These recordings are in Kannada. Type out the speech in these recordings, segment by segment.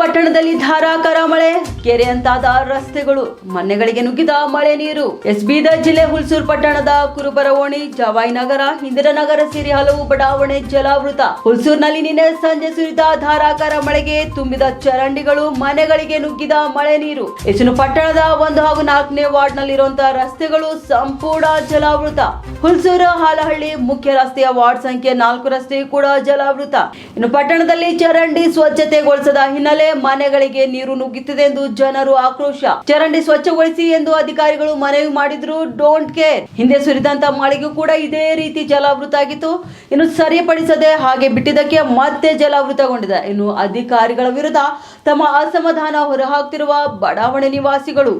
ಪಟ್ಟಣದಲ್ಲಿ ಧಾರಾಕಾರ ಮಳೆ. ಕೆರೆ ಅಂತಾದ ರಸ್ತೆಗಳು, ಮನೆಗಳಿಗೆ ನುಗ್ಗಿದ ಮಳೆ ನೀರು. ಎಸ್ ಬೀದರ್ ಜಿಲ್ಲೆ ಹುಲ್ಸೂರು ಪಟ್ಟಣದ ಕುರುಬರ ಓಣಿ ಜವಾಯಿ ನಗರ ಇಂದಿರಾನಗರ ಸೇರಿ ಹಲವು ಬಡಾವಣೆ ಜಲಾವೃತ. ಹುಲ್ಸೂರಿನಲ್ಲಿ ನಿನ್ನೆ ಸಂಜೆ ಸುರಿದ ಧಾರಾಕಾರ ಮಳೆಗೆ ತುಂಬಿದ ಚರಂಡಿಗಳು, ಮನೆಗಳಿಗೆ ನುಗ್ಗಿದ ಮಳೆ ನೀರು. ಹೆಚ್ಚಿನ ಪಟ್ಟಣದ ಒಂದು ಹಾಗೂ ನಾಲ್ಕನೇ ವಾರ್ಡ್ ನಲ್ಲಿರುವಂತಹ ರಸ್ತೆಗಳು ಸಂಪೂರ್ಣ ಜಲಾವೃತ. ಹುಲ್ಸೂರು ಹಾಲಹಳ್ಳಿ ಮುಖ್ಯ ರಸ್ತೆಯ ವಾರ್ಡ್ ಸಂಖ್ಯೆ ನಾಲ್ಕು ರಸ್ತೆ ಕೂಡ ಜಲಾವೃತ. ಇನ್ನು ಪಟ್ಟಣದಲ್ಲಿ ಚರಂಡಿ ಸ್ವಚ್ಛತೆಗೊಳಿಸದ ಹಿನ್ನೆಲೆ ಮನೆಗಳಿಗೆ ನೀರು ನುಗ್ಗುತ್ತಿದೆ ಎಂದು ಜನರು ಆಕ್ರೋಶ. ಚರಂಡಿ ಸ್ವಚ್ಛಗೊಳಿಸಿ ಎಂದು ಅಧಿಕಾರಿಗಳು ಮನವಿ ಮಾಡಿದ್ರು. ಡೋಂಟ್ ಕೇರ್ ಹಿಂದೆ ಸುರಿದಂತ ಮಳೆಗೂ ಕೂಡ ಇದೇ ರೀತಿ ಜಲಾವೃತ ಆಗಿತ್ತು. ಇನ್ನು ಸರಿಪಡಿಸದೆ ಹಾಗೆ ಬಿಟ್ಟಿದ್ದಕ್ಕೆ ಮತ್ತೆ ಜಲಾವೃತಗೊಂಡಿದೆ. ಇನ್ನು ಅಧಿಕಾರಿಗಳ ವಿರುದ್ಧ ತಮ್ಮ ಅಸಮಾಧಾನ ಹೊರಹಾಕ್ತಿರುವ ಬಡಾವಣೆ ನಿವಾಸಿಗಳು.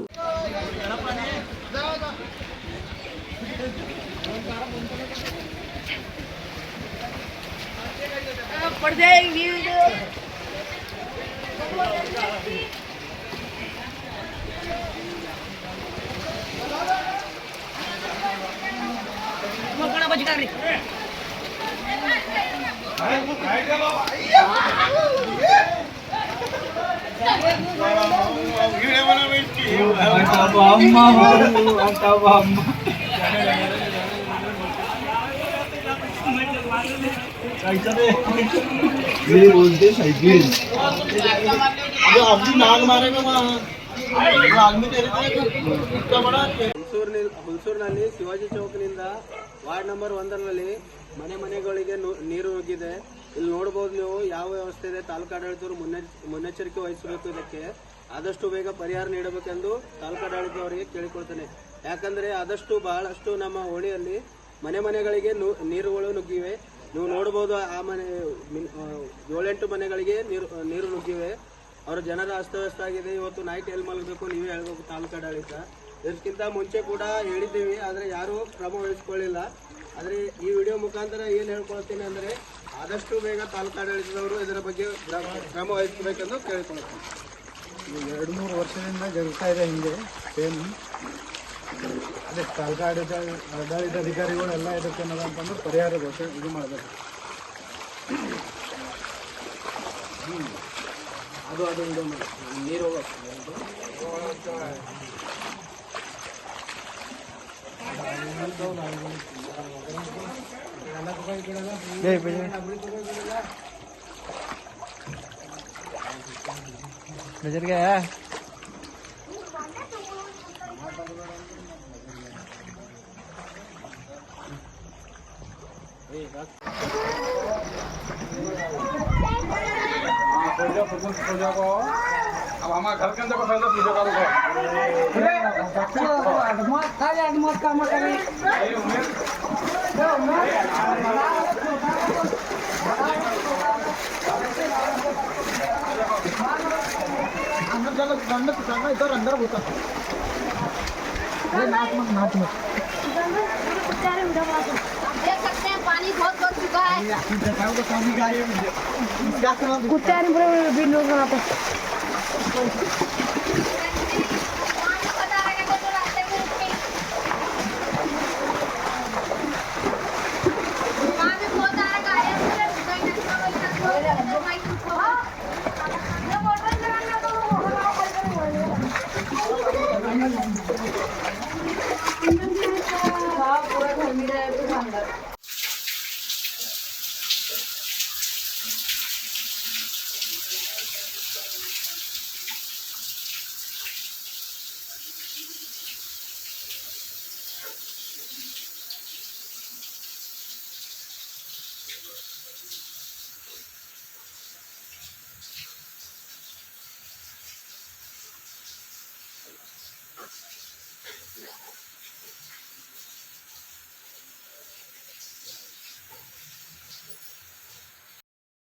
ಪಡೆದೇ ಅಮ್ಮ રોજગારી बोलते साइकिल अभी नाग मारेगा वहाँ ಹುಣಸೂರಿನ ಹುಣಸೂರಿನಲ್ಲಿ ಶಿವಾಜಿ ಚೌಕ್ನಿಂದ ವಾರ್ಡ್ ನಂಬರ್ ಒಂದರಲ್ಲಿ ಮನೆ ಮನೆಗಳಿಗೆ ನೀರು ನುಗ್ಗಿದೆ ಇಲ್ಲಿ ನೋಡಬಹುದು ನೀವು ಯಾವ ವ್ಯವಸ್ಥೆ ಇದೆ. ತಾಲೂಕಾಡಳಿತರು ಮುನ್ನೆ ಮುನ್ನೆಚ್ಚರಿಕೆ ವಹಿಸಬೇಕು ಇದಕ್ಕೆ. ಆದಷ್ಟು ಬೇಗ ಪರಿಹಾರ ನೀಡಬೇಕೆಂದು ತಾಲೂಕಾಡಳಿತ ಅವರಿಗೆ ಕೇಳಿಕೊಳ್ತೇನೆ. ಯಾಕಂದ್ರೆ ಆದಷ್ಟು ಬಹಳಷ್ಟು ನಮ್ಮ ಹೋಳಿಯಲ್ಲಿ ಮನೆ ಮನೆಗಳಿಗೆ ನೀರುಗಳು ನುಗ್ಗಿವೆ. ನೀವು ನೋಡಬಹುದು ಆ ಮನೆ ಏಳೆಂಟು ಮನೆಗಳಿಗೆ ನೀರು ನೀರು ನುಗ್ಗಿವೆ. ಅವರ ಜನರ ಅಸ್ತವ್ಯಸ್ತ ಆಗಿದೆ. ಇವತ್ತು ನೈಟ್ ಎಲ್ಲಿ ಮಲಗಬೇಕು ನೀವೇ ಹೇಳ್ಬೇಕು ತಾಲೂಕು ಆಡಳಿತ ಇದಕ್ಕಿಂತ ಮುಂಚೆ ಕೂಡ ಹೇಳಿದ್ದೀವಿ, ಆದರೆ ಯಾರೂ ಕ್ರಮ ವಹಿಸ್ಕೊಳ್ಳಿಲ್ಲ. ಆದರೆ ಈ ವಿಡಿಯೋ ಮುಖಾಂತರ ಏನು ಹೇಳ್ಕೊಳ್ತೀನಿ ಅಂದರೆ ಆದಷ್ಟು ಬೇಗ ತಾಲೂಕು ಆಡಳಿತದವರು ಇದರ ಬಗ್ಗೆ ಕ್ರಮ- ಕ್ರಮ ಕೇಳ್ಕೊಳ್ತೀನಿ. ಎರಡು ಮೂರು ವರ್ಷದಿಂದ ಜರುಗ್ತಾ ಇದೆ ಹಿಂಗೆ ಏನು? ಅದೇ ತಾಲೂಕು ಆಡಳಿತ ಆಡಳಿತ ಅಧಿಕಾರಿಗಳೆಲ್ಲ ಇದಕ್ಕೆ ಅಂತಂದ್ರೆ ಪರಿಹಾರ ಘೋಷಣೆ ಇದು ಮಾಡಬೇಕು. ಅದು ಅದು ವಿಡಿಯೋ ಮಾಡಿ ನೀರು नजर गया अब हमारे घर के अंदर को फ़ायदा पूजा करो मत खा जा मत काम करे अंदर जाना अंदर जाना इधर अंदर होता नाच मत नाच मत देख सकते हैं, पानी बहुत कुत्ते आणि बिंडून आपण.